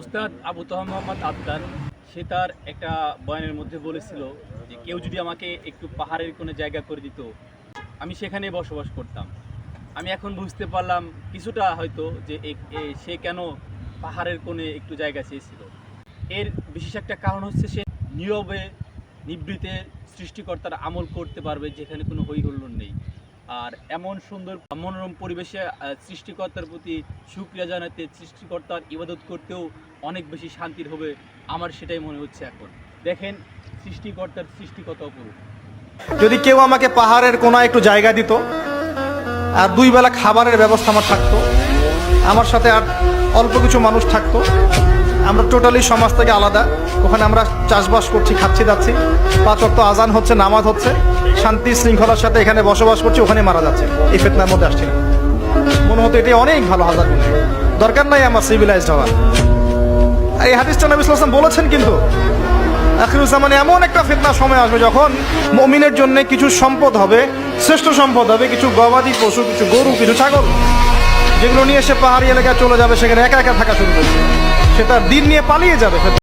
উস্তাদ আবু তহা মোহাম্মদ আবদার, সে তার একটা বয়ানের মধ্যে বলেছিল যে কেউ যদি আমাকে একটু পাহাড়ের কোনো জায়গা করে দিত, আমি সেখানে বসবাস করতাম। আমি এখন বুঝতে পারলাম কিছুটা হয়তো যে সে কেন পাহাড়ের কোণে একটু জায়গা চেয়েছিল। এর বিশেষ একটা কারণ হচ্ছে সে নীরবে, নিবৃতে সৃষ্টিকর্তার আমল করতে পারবে, যেখানে কোনো হই নেই। আর এমন সুন্দর মনোরম পরিবেশে সৃষ্টিকর্তার প্রতি সুক্রিয়া জানাতে সৃষ্টিকর্তার ইবাদত করতেও অনেক বেশি শান্তির হবে, আমার সেটাই মনে হচ্ছে এখন। দেখেন, সৃষ্টিকর্তার সৃষ্টি কত অপরূপ। যদি কেউ আমাকে পাহাড়ের কোনায় একটু জায়গা দিত আর দুই বেলা খাবারের ব্যবস্থা আমার থাকতো, আমার সাথে আর অল্প কিছু মানুষ থাকতো আমরা টোটালি সমাজ থেকে আলাদা। ওখানে আমরা চাষবাস করছি, খাচ্ছি যাচ্ছি পাঁচ অক্ত আজান হচ্ছে, নামাজ হচ্ছে। শান্তি শৃঙ্খলার সাথে এখানে বসবাস করছি, ওখানে মারা যাচ্ছে। এই ফেতনার মধ্যে আসছি মনে হতো এটাই অনেক ভালো হাজার দরকার নাই আমার সিভিলাইজড হওয়ার। এই হাদিসটা নবী ওয়াসাল্লাম বলেছেন কিন্তু আখিরুজ্জামানে এমন একটা ফিতনার সময় আসবে যখন মমিনের জন্য কিছু সম্পদ হবে, শ্রেষ্ঠ সম্পদ হবে, কিছু গবাদি পশু, কিছু গরু, কিছু ছাগল, যেগুলো নিয়ে সে পাহাড়ি এলাকায় চলে যাবে, সেখানে একা একা থাকা শুরু করবে। সে তার দিন নিয়ে পালিয়ে যাবে।